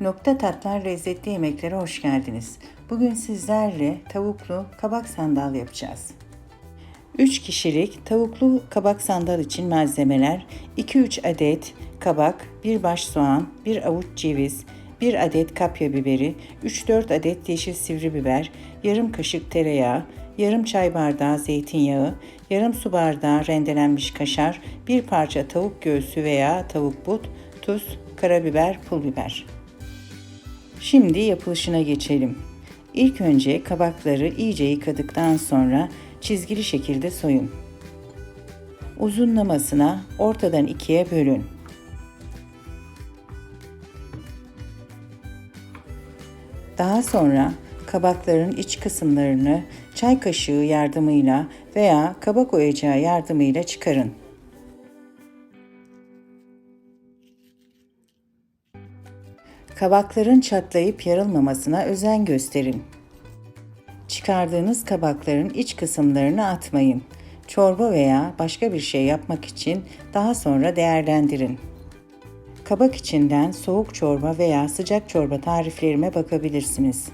Nokta Tatlar Lezzetli Yemeklere hoş geldiniz. Bugün sizlerle tavuklu kabak sandal yapacağız. 3 kişilik tavuklu kabak sandal için malzemeler 2-3 adet kabak, 1 baş soğan, 1 avuç ceviz, 1 adet kapya biberi, 3-4 adet yeşil sivri biber, yarım kaşık tereyağı, yarım çay bardağı zeytinyağı, yarım su bardağı rendelenmiş kaşar, bir parça tavuk göğsü veya tavuk but, tuz, karabiber, pul biber. Şimdi yapılışına geçelim. İlk önce kabakları iyice yıkadıktan sonra çizgili şekilde soyun. Uzunlamasına ortadan ikiye bölün. Daha sonra kabakların iç kısımlarını çay kaşığı yardımıyla veya kabak oyacağı yardımıyla çıkarın. Kabakların çatlayıp yarılmamasına özen gösterin. Çıkardığınız kabakların iç kısımlarını atmayın. Çorba veya başka bir şey yapmak için daha sonra değerlendirin. Kabak içinden soğuk çorba veya sıcak çorba tariflerime bakabilirsiniz.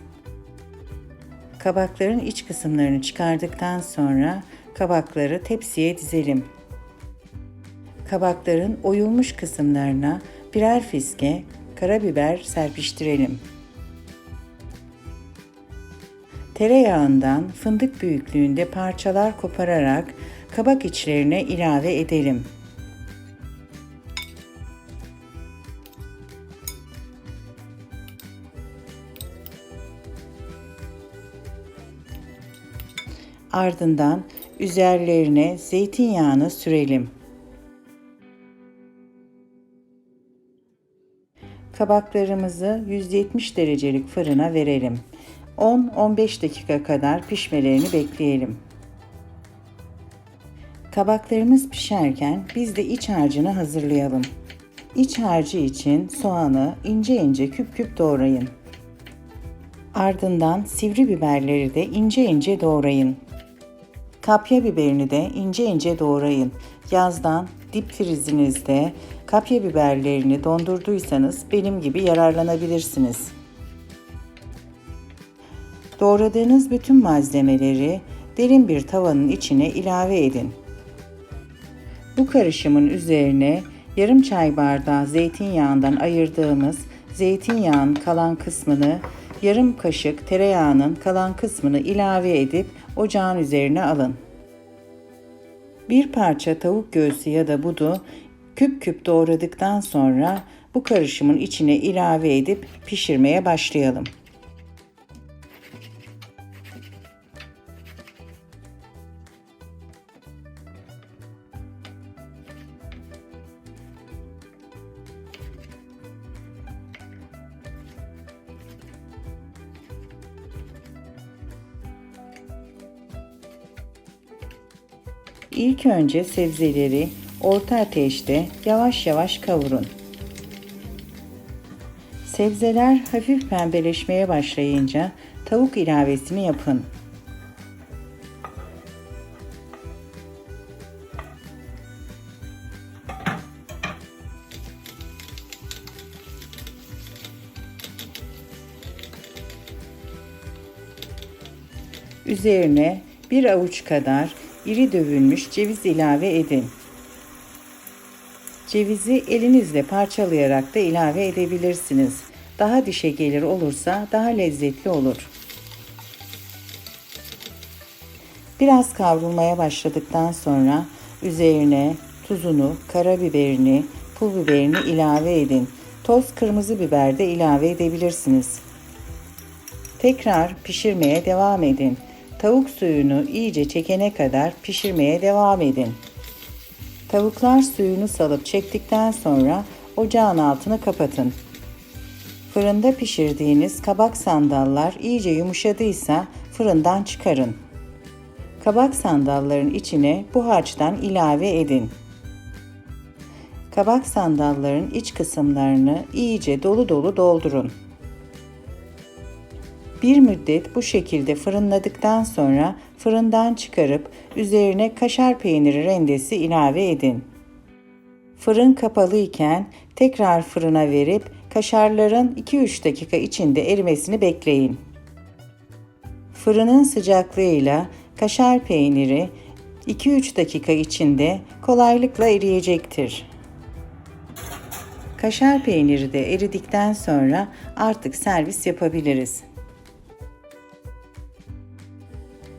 Kabakların iç kısımlarını çıkardıktan sonra kabakları tepsiye dizelim. Kabakların oyulmuş kısımlarına birer fiske karabiber serpiştirelim. Tereyağından fındık büyüklüğünde parçalar kopararak kabak içlerine ilave edelim. Ardından üzerlerine zeytinyağını sürelim. Kabaklarımızı 170 derecelik fırına verelim. 10-15 dakika kadar pişmelerini bekleyelim. Kabaklarımız pişerken biz de iç harcını hazırlayalım. İç harcı için soğanı ince ince küp küp doğrayın. Ardından sivri biberleri de ince ince doğrayın. Kapya biberini de ince ince doğrayın. Yazdan dip frizinizde kapya biberlerini dondurduysanız benim gibi yararlanabilirsiniz. Doğradığınız bütün malzemeleri derin bir tavanın içine ilave edin. Bu karışımın üzerine yarım çay bardağı zeytinyağından ayırdığımız zeytinyağın kalan kısmını yarım kaşık tereyağının kalan kısmını ilave edip ocağın üzerine alın. Bir parça tavuk göğsü ya da budu küp küp doğradıktan sonra bu karışımın içine ilave edip pişirmeye başlayalım. İlk önce sebzeleri orta ateşte yavaş yavaş kavurun. Sebzeler hafif pembeleşmeye başlayınca tavuk ilavesini yapın. Üzerine bir avuç kadar iri dövülmüş ceviz ilave edin. Cevizi elinizle parçalayarak da ilave edebilirsiniz. Daha dişe gelir olursa daha lezzetli olur. Biraz kavrulmaya başladıktan sonra üzerine tuzunu, karabiberini, pul biberini ilave edin. Toz kırmızı biber de ilave edebilirsiniz. Tekrar pişirmeye devam edin. Tavuk suyunu iyice çekene kadar pişirmeye devam edin. Tavuklar suyunu salıp çektikten sonra ocağın altını kapatın. Fırında pişirdiğiniz kabak sandallar iyice yumuşadıysa fırından çıkarın. Kabak sandalların içine bu harçtan ilave edin. Kabak sandalların iç kısımlarını iyice dolu dolu doldurun. Bir müddet bu şekilde fırınladıktan sonra fırından çıkarıp üzerine kaşar peyniri rendesi ilave edin. Fırın kapalı iken tekrar fırına verip kaşarların 2-3 dakika içinde erimesini bekleyin. Fırının sıcaklığıyla kaşar peyniri 2-3 dakika içinde kolaylıkla eriyecektir. Kaşar peyniri de eridikten sonra artık servis yapabiliriz.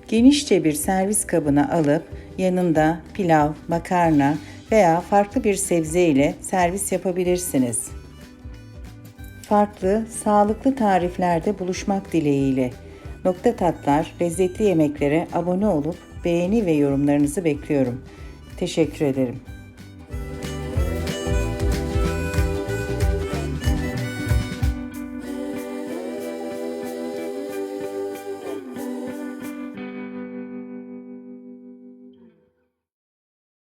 Genişçe bir servis kabına alıp yanında pilav, makarna veya farklı bir sebze ile servis yapabilirsiniz. Farklı, sağlıklı tariflerde buluşmak dileğiyle. Nokta Tatlar lezzetli yemeklere abone olup beğeni ve yorumlarınızı bekliyorum. Teşekkür ederim.